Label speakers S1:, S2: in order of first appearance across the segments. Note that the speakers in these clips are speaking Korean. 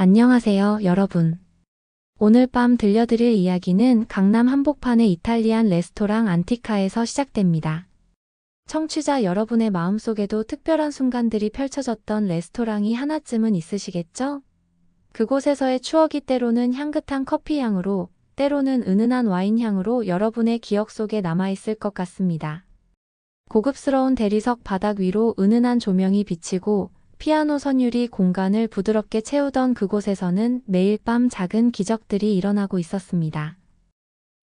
S1: 안녕하세요, 여러분. 오늘 밤 들려드릴 이야기는 강남 한복판의 이탈리안 레스토랑 안티카에서 시작됩니다. 청취자 여러분의 마음속에도 특별한 순간들이 펼쳐졌던 레스토랑이 하나쯤은 있으시겠죠? 그곳에서의 추억이 때로는 향긋한 커피 향으로, 때로는 은은한 와인 향으로 여러분의 기억 속에 남아있을 것 같습니다. 고급스러운 대리석 바닥 위로 은은한 조명이 비치고 피아노 선율이 공간을 부드럽게 채우던 그곳에서는 매일 밤 작은 기적들이 일어나고 있었습니다.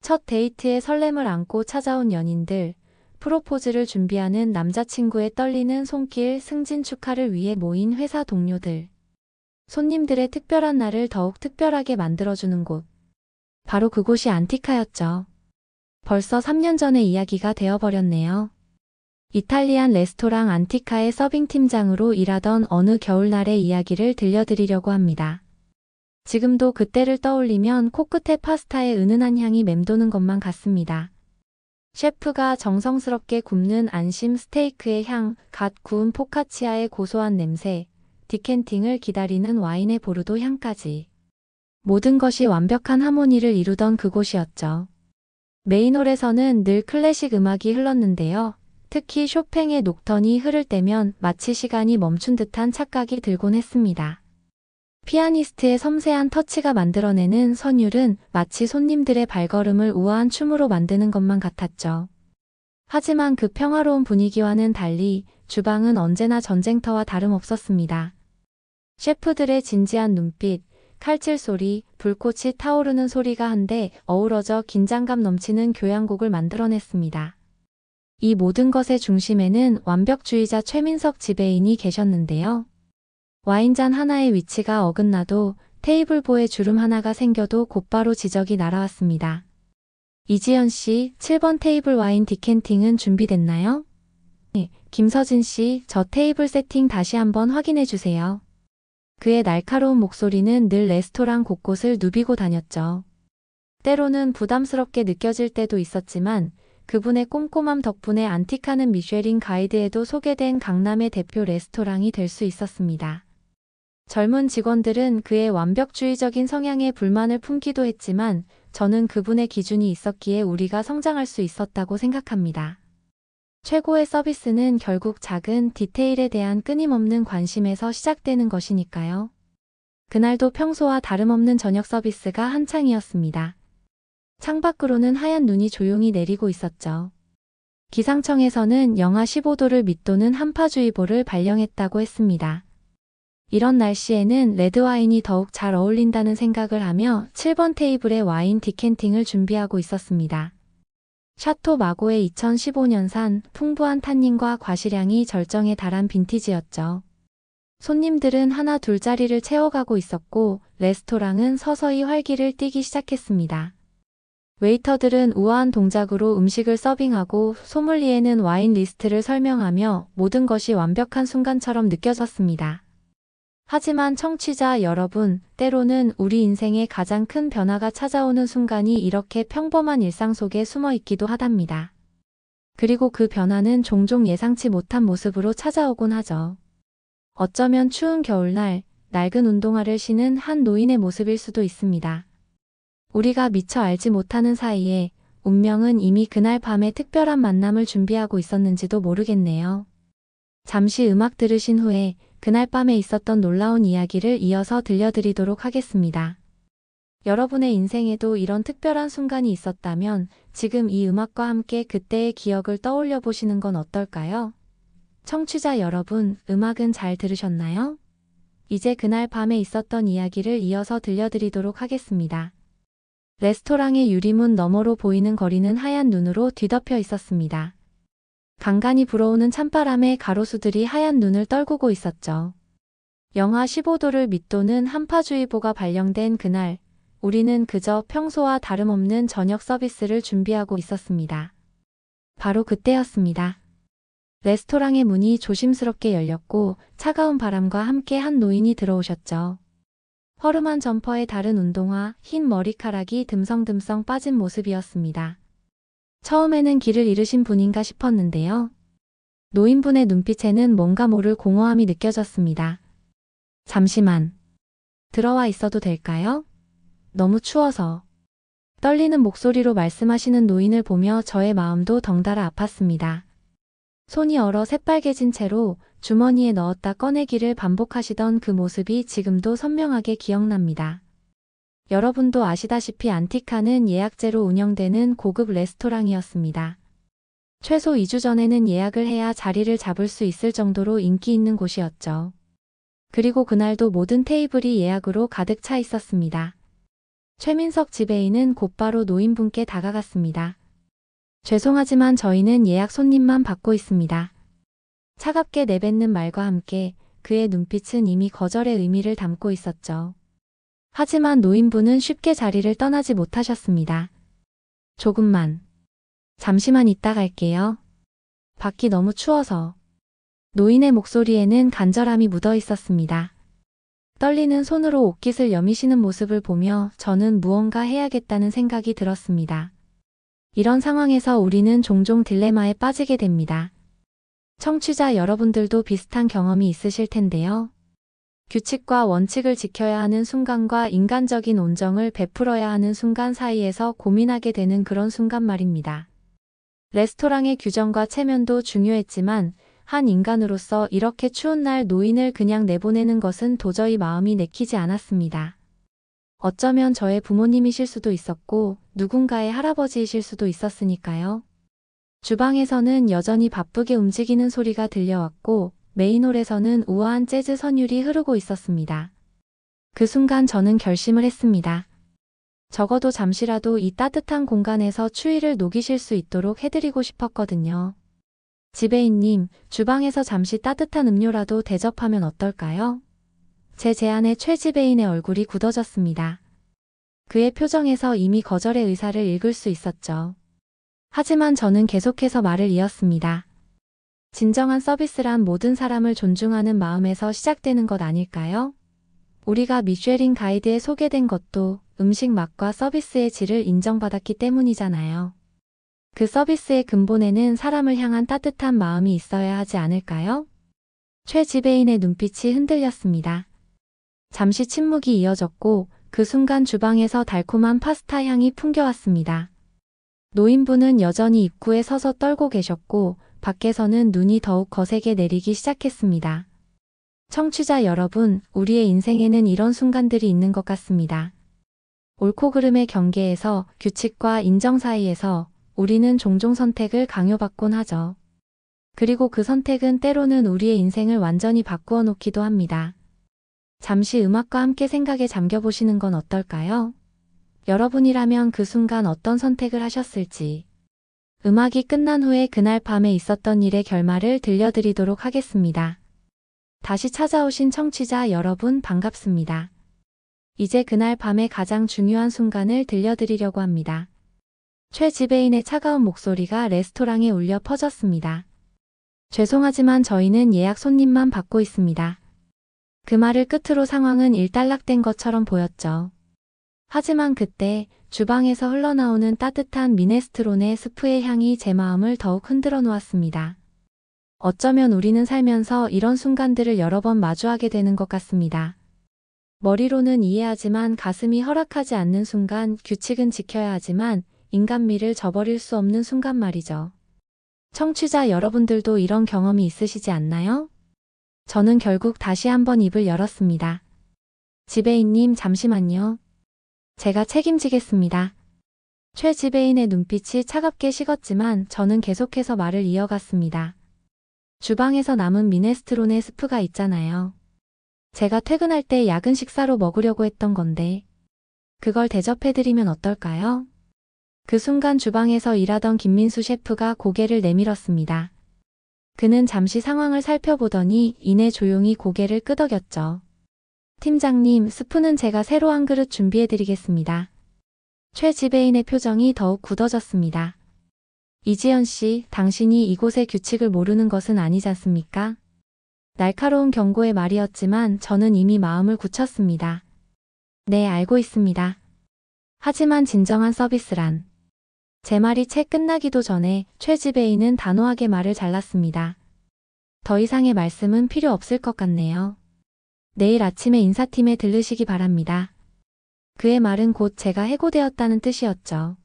S1: 첫 데이트의 설렘을 안고 찾아온 연인들, 프로포즈를 준비하는 남자친구의 떨리는 손길 승진 축하를 위해 모인 회사 동료들, 손님들의 특별한 날을 더욱 특별하게 만들어주는 곳. 바로 그곳이 안티카였죠. 벌써 3년 전의 이야기가 되어버렸네요. 이탈리안 레스토랑 안티카의 서빙팀장으로 일하던 어느 겨울날의 이야기를 들려드리려고 합니다. 지금도 그때를 떠올리면 코끝에 파스타의 은은한 향이 맴도는 것만 같습니다. 셰프가 정성스럽게 굽는 안심 스테이크의 향, 갓 구운 포카치아의 고소한 냄새, 디켄팅을 기다리는 와인의 보르도 향까지. 모든 것이 완벽한 하모니를 이루던 그곳이었죠. 메인홀에서는 늘 클래식 음악이 흘렀는데요. 특히 쇼팽의 녹턴이 흐를 때면 마치 시간이 멈춘 듯한 착각이 들곤 했습니다. 피아니스트의 섬세한 터치가 만들어내는 선율은 마치 손님들의 발걸음을 우아한 춤으로 만드는 것만 같았죠. 하지만 그 평화로운 분위기와는 달리 주방은 언제나 전쟁터와 다름없었습니다. 셰프들의 진지한 눈빛, 칼질 소리, 불꽃이 타오르는 소리가 한데 어우러져 긴장감 넘치는 교향곡을 만들어냈습니다. 이 모든 것의 중심에는 완벽주의자 최민석 지배인이 계셨는데요. 와인잔 하나의 위치가 어긋나도 테이블보에 주름 하나가 생겨도 곧바로 지적이 날아왔습니다. 이지연 씨, 7번 테이블 와인 디켄팅은 준비됐나요? 네, 김서진 씨, 저 테이블 세팅 다시 한번 확인해 주세요. 그의 날카로운 목소리는 늘 레스토랑 곳곳을 누비고 다녔죠. 때로는 부담스럽게 느껴질 때도 있었지만 그분의 꼼꼼함 덕분에 안티카는 미쉐린 가이드에도 소개된 강남의 대표 레스토랑이 될 수 있었습니다. 젊은 직원들은 그의 완벽주의적인 성향에 불만을 품기도 했지만 저는 그분의 기준이 있었기에 우리가 성장할 수 있었다고 생각합니다. 최고의 서비스는 결국 작은 디테일에 대한 끊임없는 관심에서 시작되는 것이니까요. 그날도 평소와 다름없는 저녁 서비스가 한창이었습니다. 창밖으로는 하얀 눈이 조용히 내리고 있었죠. 기상청에서는 영하 15도를 밑도는 한파주의보를 발령했다고 했습니다. 이런 날씨에는 레드와인이 더욱 잘 어울린다는 생각을 하며 7번 테이블에 와인 디켄팅을 준비하고 있었습니다. 샤토 마고의 2015년산 풍부한 탄닌과 과실향이 절정에 달한 빈티지였죠. 손님들은 하나 둘 자리를 채워가고 있었고 레스토랑은 서서히 활기를 띠기 시작했습니다. 웨이터들은 우아한 동작으로 음식을 서빙하고 소믈리에는 와인 리스트를 설명하며 모든 것이 완벽한 순간처럼 느껴졌습니다. 하지만 청취자 여러분, 때로는 우리 인생의 가장 큰 변화가 찾아오는 순간이 이렇게 평범한 일상 속에 숨어 있기도 하답니다. 그리고 그 변화는 종종 예상치 못한 모습으로 찾아오곤 하죠. 어쩌면 추운 겨울날, 낡은 운동화를 신은 한 노인의 모습일 수도 있습니다. 우리가 미처 알지 못하는 사이에 운명은 이미 그날 밤에 특별한 만남을 준비하고 있었는지도 모르겠네요. 잠시 음악 들으신 후에 그날 밤에 있었던 놀라운 이야기를 이어서 들려드리도록 하겠습니다. 여러분의 인생에도 이런 특별한 순간이 있었다면 지금 이 음악과 함께 그때의 기억을 떠올려 보시는 건 어떨까요? 청취자 여러분, 음악은 잘 들으셨나요? 이제 그날 밤에 있었던 이야기를 이어서 들려드리도록 하겠습니다. 레스토랑의 유리문 너머로 보이는 거리는 하얀 눈으로 뒤덮여 있었습니다. 간간히 불어오는 찬바람에 가로수들이 하얀 눈을 떨구고 있었죠. 영하 15도를 밑도는 한파주의보가 발령된 그날, 우리는 그저 평소와 다름없는 저녁 서비스를 준비하고 있었습니다. 바로 그때였습니다. 레스토랑의 문이 조심스럽게 열렸고 차가운 바람과 함께 한 노인이 들어오셨죠. 허름한 점퍼에 다른 운동화, 흰 머리카락이 듬성듬성 빠진 모습이었습니다. 처음에는 길을 잃으신 분인가 싶었는데요. 노인분의 눈빛에는 뭔가 모를 공허함이 느껴졌습니다. 잠시만. 들어와 있어도 될까요? 너무 추워서. 떨리는 목소리로 말씀하시는 노인을 보며 저의 마음도 덩달아 아팠습니다. 손이 얼어 새빨개진 채로 주머니에 넣었다 꺼내기를 반복하시던 그 모습이 지금도 선명하게 기억납니다. 여러분도 아시다시피 안티카는 예약제로 운영되는 고급 레스토랑이었습니다. 최소 2주 전에는 예약을 해야 자리를 잡을 수 있을 정도로 인기 있는 곳이었죠. 그리고 그날도 모든 테이블이 예약으로 가득 차 있었습니다. 최민석 지배인은 곧바로 노인분께 다가갔습니다. 죄송하지만 저희는 예약 손님만 받고 있습니다. 차갑게 내뱉는 말과 함께 그의 눈빛은 이미 거절의 의미를 담고 있었죠. 하지만 노인분은 쉽게 자리를 떠나지 못하셨습니다. 조금만. 잠시만 있다 갈게요. 밖이 너무 추워서. 노인의 목소리에는 간절함이 묻어 있었습니다. 떨리는 손으로 옷깃을 여미시는 모습을 보며 저는 무언가 해야겠다는 생각이 들었습니다. 이런 상황에서 우리는 종종 딜레마에 빠지게 됩니다. 청취자 여러분들도 비슷한 경험이 있으실 텐데요. 규칙과 원칙을 지켜야 하는 순간과 인간적인 온정을 베풀어야 하는 순간 사이에서 고민하게 되는 그런 순간 말입니다. 레스토랑의 규정과 체면도 중요했지만 한 인간으로서 이렇게 추운 날 노인을 그냥 내보내는 것은 도저히 마음이 내키지 않았습니다. 어쩌면 저의 부모님이실 수도 있었고 누군가의 할아버지이실 수도 있었으니까요. 주방에서는 여전히 바쁘게 움직이는 소리가 들려왔고 메인홀에서는 우아한 재즈 선율이 흐르고 있었습니다. 그 순간 저는 결심을 했습니다. 적어도 잠시라도 이 따뜻한 공간에서 추위를 녹이실 수 있도록 해드리고 싶었거든요. 지배인님, 주방에서 잠시 따뜻한 음료라도 대접하면 어떨까요? 제 제안에 최 지배인의 얼굴이 굳어졌습니다. 그의 표정에서 이미 거절의 의사를 읽을 수 있었죠. 하지만 저는 계속해서 말을 이었습니다. 진정한 서비스란 모든 사람을 존중하는 마음에서 시작되는 것 아닐까요? 우리가 미쉐린 가이드에 소개된 것도 음식 맛과 서비스의 질을 인정받았기 때문이잖아요. 그 서비스의 근본에는 사람을 향한 따뜻한 마음이 있어야 하지 않을까요? 최 지배인의 눈빛이 흔들렸습니다. 잠시 침묵이 이어졌고 그 순간 주방에서 달콤한 파스타 향이 풍겨왔습니다. 노인분은 여전히 입구에 서서 떨고 계셨고 밖에서는 눈이 더욱 거세게 내리기 시작했습니다. 청취자 여러분, 우리의 인생에는 이런 순간들이 있는 것 같습니다. 옳고 그름의 경계에서 규칙과 인정 사이에서 우리는 종종 선택을 강요받곤 하죠. 그리고 그 선택은 때로는 우리의 인생을 완전히 바꾸어 놓기도 합니다. 잠시 음악과 함께 생각에 잠겨보시는 건 어떨까요? 여러분이라면 그 순간 어떤 선택을 하셨을지. 음악이 끝난 후에 그날 밤에 있었던 일의 결말을 들려드리도록 하겠습니다. 다시 찾아오신 청취자 여러분 반갑습니다. 이제 그날 밤의 가장 중요한 순간을 들려드리려고 합니다. 최 지배인의 차가운 목소리가 레스토랑에 울려 퍼졌습니다. 죄송하지만 저희는 예약 손님만 받고 있습니다. 그 말을 끝으로 상황은 일단락된 것처럼 보였죠. 하지만 그때 주방에서 흘러나오는 따뜻한 미네스트론의 스프의 향이 제 마음을 더욱 흔들어 놓았습니다. 어쩌면 우리는 살면서 이런 순간들을 여러 번 마주하게 되는 것 같습니다. 머리로는 이해하지만 가슴이 허락하지 않는 순간 규칙은 지켜야 하지만 인간미를 저버릴 수 없는 순간 말이죠. 청취자 여러분들도 이런 경험이 있으시지 않나요? 저는 결국 다시 한번 입을 열었습니다. 지배인님 잠시만요. 제가 책임지겠습니다. 최 지배인의 눈빛이 차갑게 식었지만 저는 계속해서 말을 이어갔습니다. 주방에서 남은 미네스트론의 스프가 있잖아요. 제가 퇴근할 때 야근 식사로 먹으려고 했던 건데 그걸 대접해드리면 어떨까요? 그 순간 주방에서 일하던 김민수 셰프가 고개를 내밀었습니다. 그는 잠시 상황을 살펴보더니 이내 조용히 고개를 끄덕였죠. 팀장님, 스프는 제가 새로 한 그릇 준비해드리겠습니다. 최 지배인의 표정이 더욱 굳어졌습니다. 이지연 씨, 당신이 이곳의 규칙을 모르는 것은 아니지 않습니까? 날카로운 경고의 말이었지만 저는 이미 마음을 굳혔습니다. 네, 알고 있습니다. 하지만 진정한 서비스란 제 말이 채 끝나기도 전에 최 지배인은 단호하게 말을 잘랐습니다. 더 이상의 말씀은 필요 없을 것 같네요. 내일 아침에 인사팀에 들르시기 바랍니다. 그의 말은 곧 제가 해고되었다는 뜻이었죠.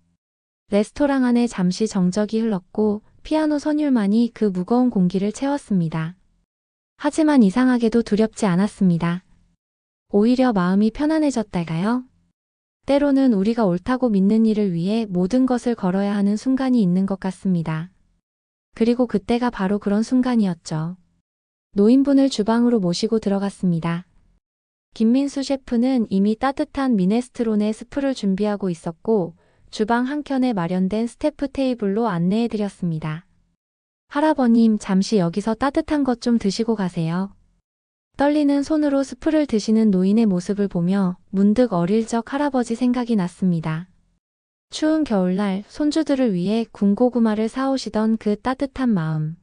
S1: 레스토랑 안에 잠시 정적이 흘렀고 피아노 선율만이 그 무거운 공기를 채웠습니다. 하지만 이상하게도 두렵지 않았습니다. 오히려 마음이 편안해졌달까요? 때로는 우리가 옳다고 믿는 일을 위해 모든 것을 걸어야 하는 순간이 있는 것 같습니다. 그리고 그때가 바로 그런 순간이었죠. 노인분을 주방으로 모시고 들어갔습니다. 김민수 셰프는 이미 따뜻한 미네스트론의 스프를 준비하고 있었고 주방 한켠에 마련된 스태프 테이블로 안내해 드렸습니다. 할아버님, 잠시 여기서 따뜻한 것 좀 드시고 가세요. 떨리는 손으로 스프를 드시는 노인의 모습을 보며 문득 어릴 적 할아버지 생각이 났습니다. 추운 겨울날 손주들을 위해 군고구마를 사오시던 그 따뜻한 마음.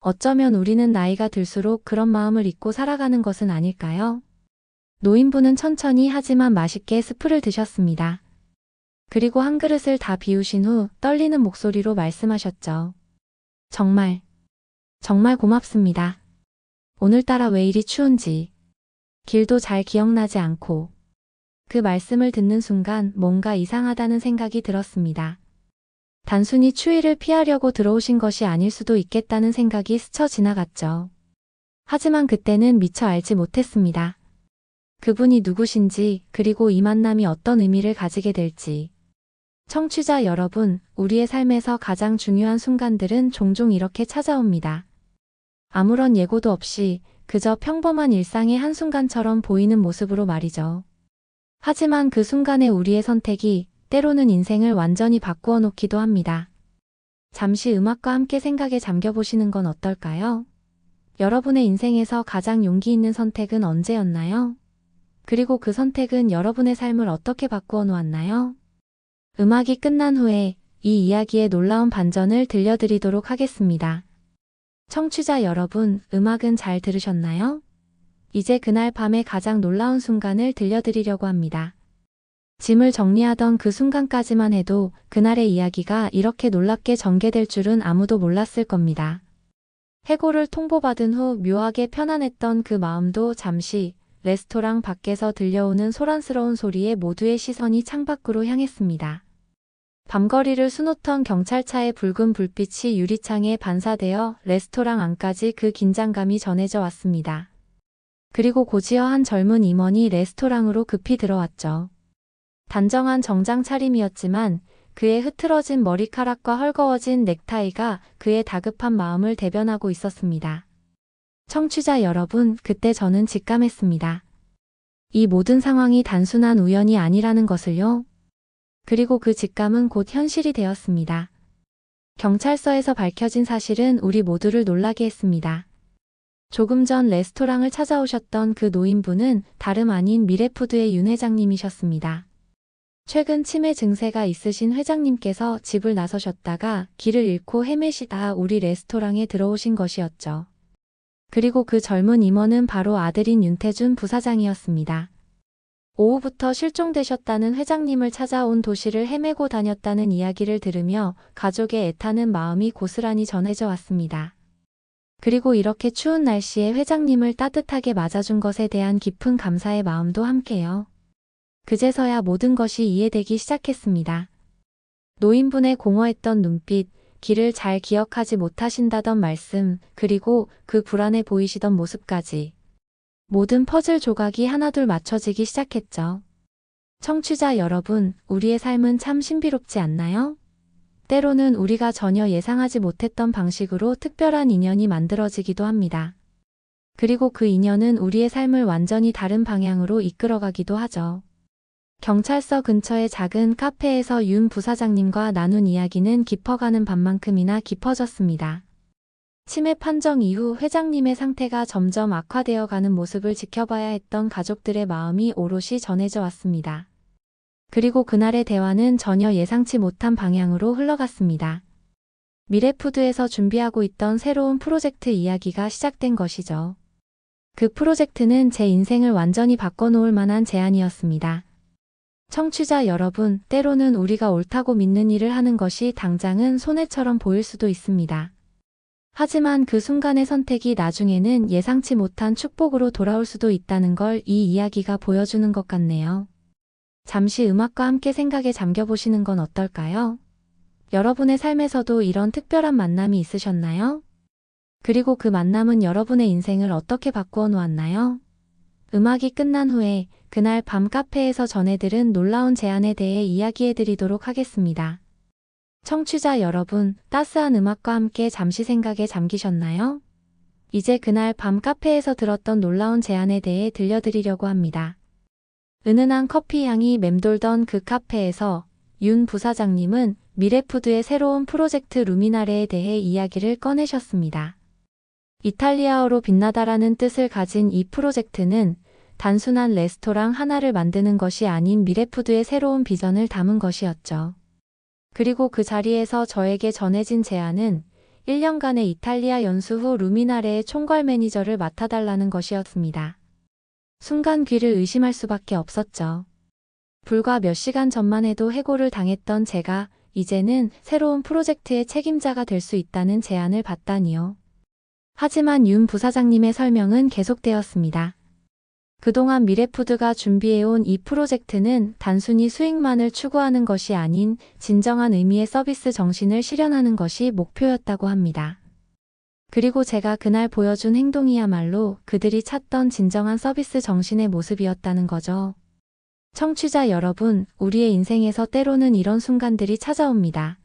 S1: 어쩌면 우리는 나이가 들수록 그런 마음을 잊고 살아가는 것은 아닐까요? 노인분은 천천히 하지만 맛있게 스프를 드셨습니다. 그리고 한 그릇을 다 비우신 후 떨리는 목소리로 말씀하셨죠. 정말, 정말 고맙습니다. 오늘따라 왜 이리 추운지. 길도 잘 기억나지 않고. 그 말씀을 듣는 순간 뭔가 이상하다는 생각이 들었습니다. 단순히 추위를 피하려고 들어오신 것이 아닐 수도 있겠다는 생각이 스쳐 지나갔죠. 하지만 그때는 미처 알지 못했습니다. 그분이 누구신지 그리고 이 만남이 어떤 의미를 가지게 될지. 청취자 여러분, 우리의 삶에서 가장 중요한 순간들은 종종 이렇게 찾아옵니다. 아무런 예고도 없이 그저 평범한 일상의 한순간처럼 보이는 모습으로 말이죠. 하지만 그 순간의 우리의 선택이 때로는 인생을 완전히 바꾸어 놓기도 합니다. 잠시 음악과 함께 생각에 잠겨보시는 건 어떨까요? 여러분의 인생에서 가장 용기 있는 선택은 언제였나요? 그리고 그 선택은 여러분의 삶을 어떻게 바꾸어 놓았나요? 음악이 끝난 후에 이 이야기의 놀라운 반전을 들려드리도록 하겠습니다. 청취자 여러분, 음악은 잘 들으셨나요? 이제 그날 밤의 가장 놀라운 순간을 들려드리려고 합니다. 짐을 정리하던 그 순간까지만 해도 그날의 이야기가 이렇게 놀랍게 전개될 줄은 아무도 몰랐을 겁니다. 해고를 통보받은 후 묘하게 편안했던 그 마음도 잠시 레스토랑 밖에서 들려오는 소란스러운 소리에 모두의 시선이 창밖으로 향했습니다. 밤거리를 수놓던 경찰차의 붉은 불빛이 유리창에 반사되어 레스토랑 안까지 그 긴장감이 전해져 왔습니다. 그리고 고지어 한 젊은 임원이 레스토랑으로 급히 들어왔죠. 단정한 정장 차림이었지만 그의 흐트러진 머리카락과 헐거워진 넥타이가 그의 다급한 마음을 대변하고 있었습니다. 청취자 여러분, 그때 저는 직감했습니다. 이 모든 상황이 단순한 우연이 아니라는 것을요. 그리고 그 직감은 곧 현실이 되었습니다. 경찰서에서 밝혀진 사실은 우리 모두를 놀라게 했습니다. 조금 전 레스토랑을 찾아오셨던 그 노인분은 다름 아닌 미래푸드의 윤 회장님이셨습니다. 최근 치매 증세가 있으신 회장님께서 집을 나서셨다가 길을 잃고 헤매시다 우리 레스토랑에 들어오신 것이었죠. 그리고 그 젊은 임원은 바로 아들인 윤태준 부사장이었습니다. 오후부터 실종되셨다는 회장님을 찾아온 도시를 헤매고 다녔다는 이야기를 들으며 가족의 애타는 마음이 고스란히 전해져 왔습니다. 그리고 이렇게 추운 날씨에 회장님을 따뜻하게 맞아준 것에 대한 깊은 감사의 마음도 함께요. 그제서야 모든 것이 이해되기 시작했습니다. 노인분의 공허했던 눈빛, 길을 잘 기억하지 못하신다던 말씀, 그리고 그 불안해 보이시던 모습까지. 모든 퍼즐 조각이 하나둘 맞춰지기 시작했죠. 청취자 여러분, 우리의 삶은 참 신비롭지 않나요? 때로는 우리가 전혀 예상하지 못했던 방식으로 특별한 인연이 만들어지기도 합니다. 그리고 그 인연은 우리의 삶을 완전히 다른 방향으로 이끌어가기도 하죠. 경찰서 근처의 작은 카페에서 윤 부사장님과 나눈 이야기는 깊어가는 밤만큼이나 깊어졌습니다. 치매 판정 이후 회장님의 상태가 점점 악화되어 가는 모습을 지켜봐야 했던 가족들의 마음이 오롯이 전해져 왔습니다. 그리고 그날의 대화는 전혀 예상치 못한 방향으로 흘러갔습니다. 미래푸드에서 준비하고 있던 새로운 프로젝트 이야기가 시작된 것이죠. 그 프로젝트는 제 인생을 완전히 바꿔놓을 만한 제안이었습니다. 청취자 여러분, 때로는 우리가 옳다고 믿는 일을 하는 것이 당장은 손해처럼 보일 수도 있습니다. 하지만 그 순간의 선택이 나중에는 예상치 못한 축복으로 돌아올 수도 있다는 걸 이 이야기가 보여주는 것 같네요. 잠시 음악과 함께 생각에 잠겨보시는 건 어떨까요? 여러분의 삶에서도 이런 특별한 만남이 있으셨나요? 그리고 그 만남은 여러분의 인생을 어떻게 바꾸어 놓았나요? 음악이 끝난 후에 그날 밤 카페에서 전해들은 놀라운 제안에 대해 이야기해 드리도록 하겠습니다. 청취자 여러분, 따스한 음악과 함께 잠시 생각에 잠기셨나요? 이제 그날 밤 카페에서 들었던 놀라운 제안에 대해 들려드리려고 합니다. 은은한 커피 향이 맴돌던 그 카페에서 윤 부사장님은 미래푸드의 새로운 프로젝트 루미나레에 대해 이야기를 꺼내셨습니다. 이탈리아어로 빛나다라는 뜻을 가진 이 프로젝트는 단순한 레스토랑 하나를 만드는 것이 아닌 미래푸드의 새로운 비전을 담은 것이었죠. 그리고 그 자리에서 저에게 전해진 제안은 1년간의 이탈리아 연수 후 루미나레의 총괄 매니저를 맡아달라는 것이었습니다. 순간 귀를 의심할 수밖에 없었죠. 불과 몇 시간 전만 해도 해고를 당했던 제가 이제는 새로운 프로젝트의 책임자가 될 수 있다는 제안을 받다니요. 하지만 윤 부사장님의 설명은 계속되었습니다. 그동안 미래푸드가 준비해온 이 프로젝트는 단순히 수익만을 추구하는 것이 아닌 진정한 의미의 서비스 정신을 실현하는 것이 목표였다고 합니다. 그리고 제가 그날 보여준 행동이야말로 그들이 찾던 진정한 서비스 정신의 모습이었다는 거죠. 청취자 여러분, 우리의 인생에서 때로는 이런 순간들이 찾아옵니다.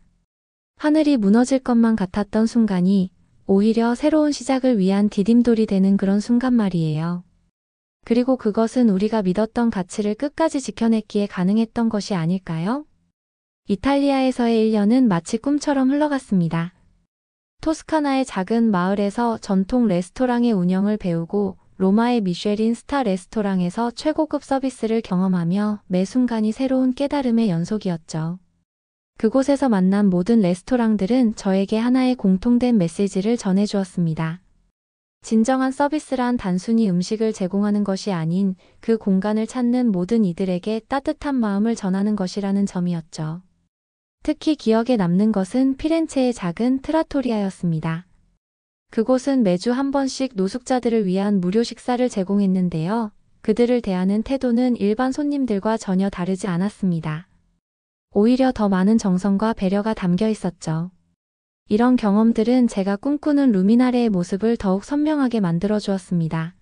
S1: 하늘이 무너질 것만 같았던 순간이 오히려 새로운 시작을 위한 디딤돌이 되는 그런 순간 말이에요. 그리고 그것은 우리가 믿었던 가치를 끝까지 지켜냈기에 가능했던 것이 아닐까요? 이탈리아에서의 1년은 마치 꿈처럼 흘러갔습니다. 토스카나의 작은 마을에서 전통 레스토랑의 운영을 배우고 로마의 미쉐린 스타 레스토랑에서 최고급 서비스를 경험하며 매 순간이 새로운 깨달음의 연속이었죠. 그곳에서 만난 모든 레스토랑들은 저에게 하나의 공통된 메시지를 전해주었습니다. 진정한 서비스란 단순히 음식을 제공하는 것이 아닌 그 공간을 찾는 모든 이들에게 따뜻한 마음을 전하는 것이라는 점이었죠. 특히 기억에 남는 것은 피렌체의 작은 트라토리아였습니다. 그곳은 매주 한 번씩 노숙자들을 위한 무료 식사를 제공했는데요. 그들을 대하는 태도는 일반 손님들과 전혀 다르지 않았습니다. 오히려 더 많은 정성과 배려가 담겨 있었죠. 이런 경험들은 제가 꿈꾸는 루미나레의 모습을 더욱 선명하게 만들어 주었습니다.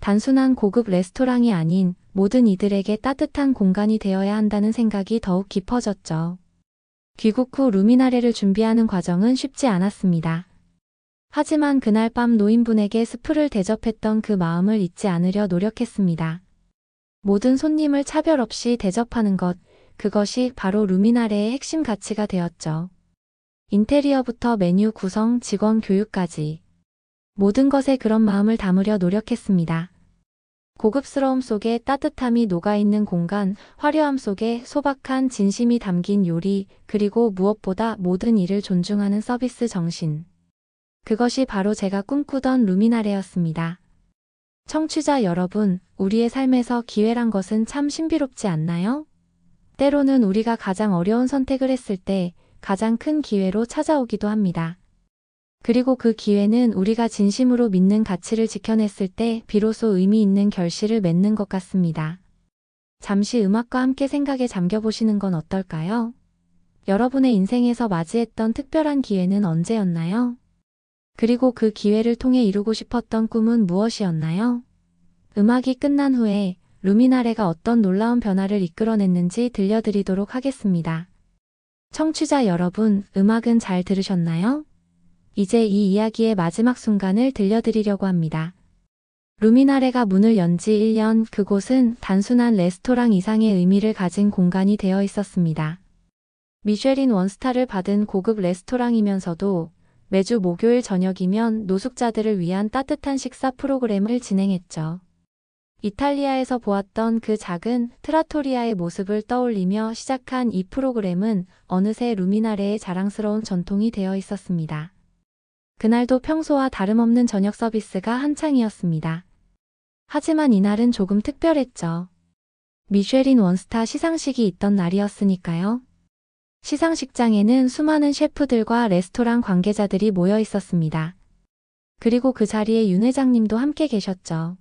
S1: 단순한 고급 레스토랑이 아닌 모든 이들에게 따뜻한 공간이 되어야 한다는 생각이 더욱 깊어졌죠. 귀국 후 루미나레를 준비하는 과정은 쉽지 않았습니다. 하지만 그날 밤 노인분에게 스프를 대접했던 그 마음을 잊지 않으려 노력했습니다. 모든 손님을 차별 없이 대접하는 것, 그것이 바로 루미나레의 핵심 가치가 되었죠. 인테리어부터 메뉴 구성, 직원 교육까지 모든 것에 그런 마음을 담으려 노력했습니다. 고급스러움 속에 따뜻함이 녹아있는 공간, 화려함 속에 소박한 진심이 담긴 요리, 그리고 무엇보다 모든 일을 존중하는 서비스 정신. 그것이 바로 제가 꿈꾸던 루미나레였습니다. 청취자 여러분, 우리의 삶에서 기회란 것은 참 신비롭지 않나요? 때로는 우리가 가장 어려운 선택을 했을 때 가장 큰 기회로 찾아오기도 합니다. 그리고 그 기회는 우리가 진심으로 믿는 가치를 지켜냈을 때 비로소 의미 있는 결실을 맺는 것 같습니다. 잠시 음악과 함께 생각에 잠겨보시는 건 어떨까요? 여러분의 인생에서 맞이했던 특별한 기회는 언제였나요? 그리고 그 기회를 통해 이루고 싶었던 꿈은 무엇이었나요? 음악이 끝난 후에 루미나레가 어떤 놀라운 변화를 이끌어냈는지 들려드리도록 하겠습니다. 청취자 여러분, 음악은 잘 들으셨나요? 이제 이 이야기의 마지막 순간을 들려드리려고 합니다. 루미나레가 문을 연 지 1년 그곳은 단순한 레스토랑 이상의 의미를 가진 공간이 되어 있었습니다. 미쉐린 원스타를 받은 고급 레스토랑이면서도 매주 목요일 저녁이면 노숙자들을 위한 따뜻한 식사 프로그램을 진행했죠. 이탈리아에서 보았던 그 작은 트라토리아의 모습을 떠올리며 시작한 이 프로그램은 어느새 루미나레의 자랑스러운 전통이 되어 있었습니다. 그날도 평소와 다름없는 저녁 서비스가 한창이었습니다. 하지만 이날은 조금 특별했죠. 미쉐린 원스타 시상식이 있던 날이었으니까요. 시상식장에는 수많은 셰프들과 레스토랑 관계자들이 모여 있었습니다. 그리고 그 자리에 윤 회장님도 함께 계셨죠.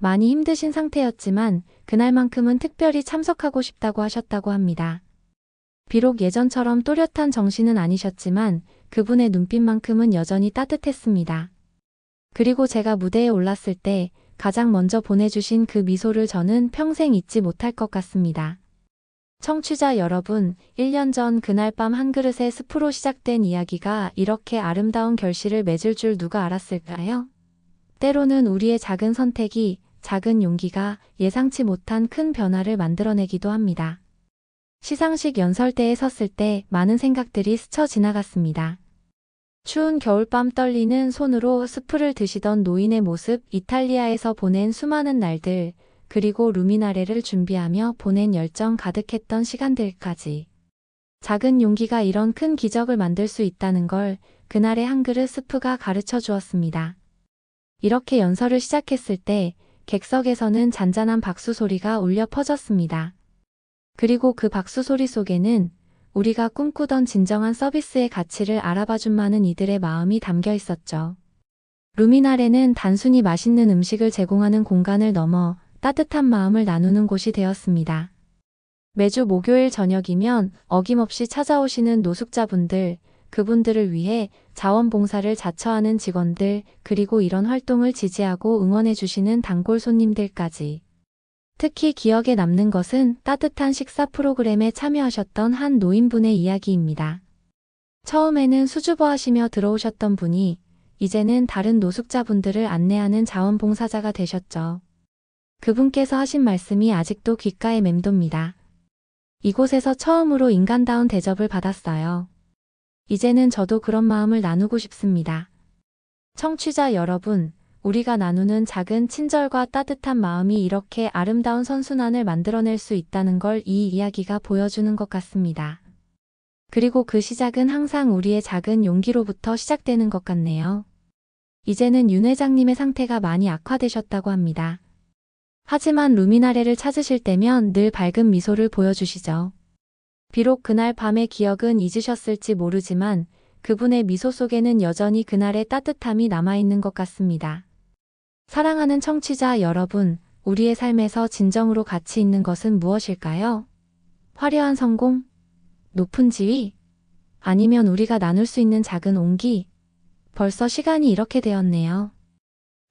S1: 많이 힘드신 상태였지만 그날만큼은 특별히 참석하고 싶다고 하셨다고 합니다. 비록 예전처럼 또렷한 정신은 아니셨지만 그분의 눈빛만큼은 여전히 따뜻했습니다. 그리고 제가 무대에 올랐을 때 가장 먼저 보내주신 그 미소를 저는 평생 잊지 못할 것 같습니다. 청취자 여러분, 1년 전 그날 밤 한 그릇의 스프로 시작된 이야기가 이렇게 아름다운 결실을 맺을 줄 누가 알았을까요? 때로는 우리의 작은 선택이, 작은 용기가 예상치 못한 큰 변화를 만들어내기도 합니다. 시상식 연설대에 섰을 때 많은 생각들이 스쳐 지나갔습니다. 추운 겨울밤 떨리는 손으로 스프를 드시던 노인의 모습, 이탈리아에서 보낸 수많은 날들, 그리고 루미나레를 준비하며 보낸 열정 가득했던 시간들까지. 작은 용기가 이런 큰 기적을 만들 수 있다는 걸 그날의 한 그릇 스프가 가르쳐 주었습니다. 이렇게 연설을 시작했을 때 객석에서는 잔잔한 박수 소리가 울려 퍼졌습니다. 그리고 그 박수 소리 속에는 우리가 꿈꾸던 진정한 서비스의 가치를 알아봐준 많은 이들의 마음이 담겨 있었죠. 루미나레는 단순히 맛있는 음식을 제공하는 공간을 넘어 따뜻한 마음을 나누는 곳이 되었습니다. 매주 목요일 저녁이면 어김없이 찾아오시는 노숙자분들, 그분들을 위해 자원봉사를 자처하는 직원들, 그리고 이런 활동을 지지하고 응원해주시는 단골 손님들까지. 특히 기억에 남는 것은 따뜻한 식사 프로그램에 참여하셨던 한 노인분의 이야기입니다. 처음에는 수줍어 하시며 들어오셨던 분이 이제는 다른 노숙자분들을 안내하는 자원봉사자가 되셨죠. 그분께서 하신 말씀이 아직도 귓가에 맴돕니다. 이곳에서 처음으로 인간다운 대접을 받았어요. 이제는 저도 그런 마음을 나누고 싶습니다. 청취자 여러분, 우리가 나누는 작은 친절과 따뜻한 마음이 이렇게 아름다운 선순환을 만들어낼 수 있다는 걸 이 이야기가 보여주는 것 같습니다. 그리고 그 시작은 항상 우리의 작은 용기로부터 시작되는 것 같네요. 이제는 윤 회장님의 상태가 많이 악화되셨다고 합니다. 하지만 루미나레를 찾으실 때면 늘 밝은 미소를 보여주시죠. 비록 그날 밤의 기억은 잊으셨을지 모르지만 그분의 미소 속에는 여전히 그날의 따뜻함이 남아있는 것 같습니다. 사랑하는 청취자 여러분, 우리의 삶에서 진정으로 가치 있는 것은 무엇일까요? 화려한 성공? 높은 지위? 아니면 우리가 나눌 수 있는 작은 온기? 벌써 시간이 이렇게 되었네요.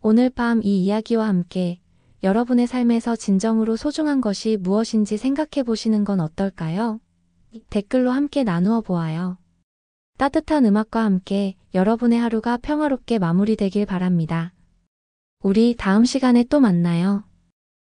S1: 오늘 밤 이 이야기와 함께 여러분의 삶에서 진정으로 소중한 것이 무엇인지 생각해 보시는 건 어떨까요? 댓글로 함께 나누어 보아요. 따뜻한 음악과 함께 여러분의 하루가 평화롭게 마무리되길 바랍니다. 우리 다음 시간에 또 만나요.